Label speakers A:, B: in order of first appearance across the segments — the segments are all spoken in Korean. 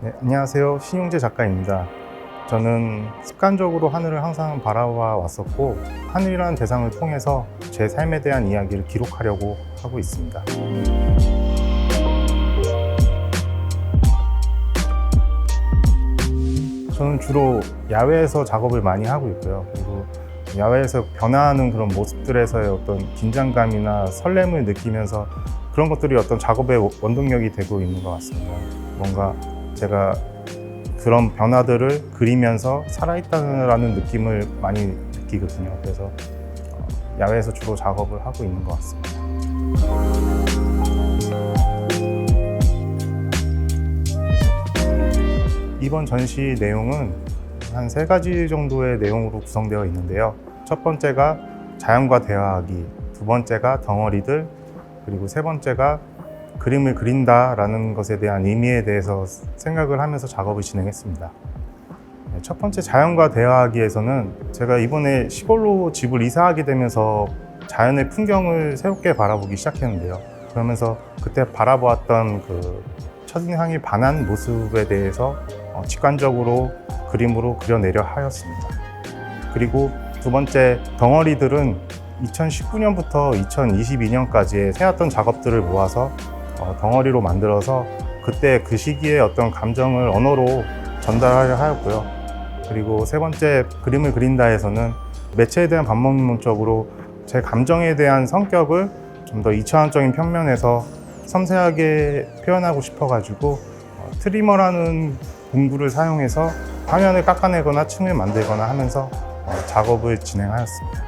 A: 네, 안녕하세요. 신용재 작가입니다. 저는 습관적으로 하늘을 항상 바라봐 왔었고, 하늘이라는 대상을 통해서 제 삶에 대한 이야기를 기록하려고 하고 있습니다. 저는 주로 야외에서 작업을 많이 하고 있고요. 그리고 야외에서 변화하는 그런 모습들에서의 어떤 긴장감이나 설렘을 느끼면서 그런 것들이 어떤 작업의 원동력이 되고 있는 것 같습니다. 뭔가 제가 그런 변화들을 그리면서 살아있다는 느낌을 많이 느끼거든요. 그래서 어, 야외에서 주로 작업을 하고 있는 것 같습니다. 이번 전시 내용은 한 세 가지 정도의 내용으로 구성되어 있는데요. 첫 번째가 자연과 대화하기, 두 번째가 덩어리들, 그리고 세 번째가 그림을 그린다라는 것에 대한 의미에 대해서 생각을 하면서 작업을 진행했습니다. 네, 첫 번째 자연과 대화하기에서는 제가 이번에 시골로 집을 이사하게 되면서 자연의 풍경을 새롭게 바라보기 시작했는데요. 그러면서 그때 바라보았던 그 첫인상이 반한 모습에 대해서 어, 직관적으로 그림으로 그려내려 하였습니다. 그리고 두 번째 덩어리들은 2019년부터 2022년까지의 해왔던 작업들을 모아서 어, 덩어리로 만들어서 그때 그 시기에 어떤 감정을 언어로 전달하려 하였고요. 그리고 세 번째 그림을 그린다에서는 매체에 대한 반복론적으로 제 감정에 대한 성격을 좀 더 이차원적인 평면에서 섬세하게 표현하고 싶어가지고 어, 트리머라는 공구를 사용해서 화면을 깎아내거나 층을 만들거나 하면서 어, 작업을 진행하였습니다.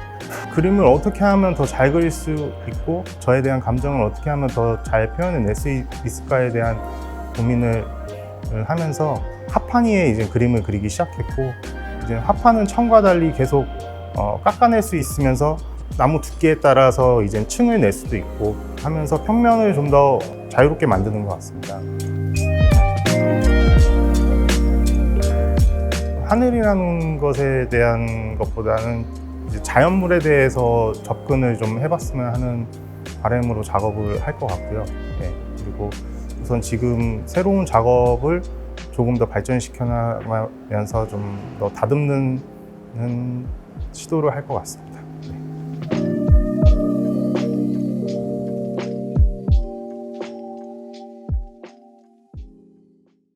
A: 그림을 어떻게 하면 더 잘 그릴 수 있고 저에 대한 감정을 어떻게 하면 더 잘 표현해낼 수 있을까에 대한 고민을 하면서 합판 위에 이제 그림을 그리기 시작했고 이제 합판은 천과 달리 계속 어, 깎아낼 수 있으면서 나무 두께에 따라서 이제 층을 낼 수도 있고 하면서 평면을 좀 더 자유롭게 만드는 것 같습니다. 하늘이라는 것에 대한 것보다는 자연물에 대해서 접근을 좀 해봤으면 하는 바람으로 작업을 할 것 같고요. 네, 그리고 우선 지금 새로운 작업을 조금 더 발전시켜 나가면서 좀 더 다듬는 시도를 할 것 같습니다.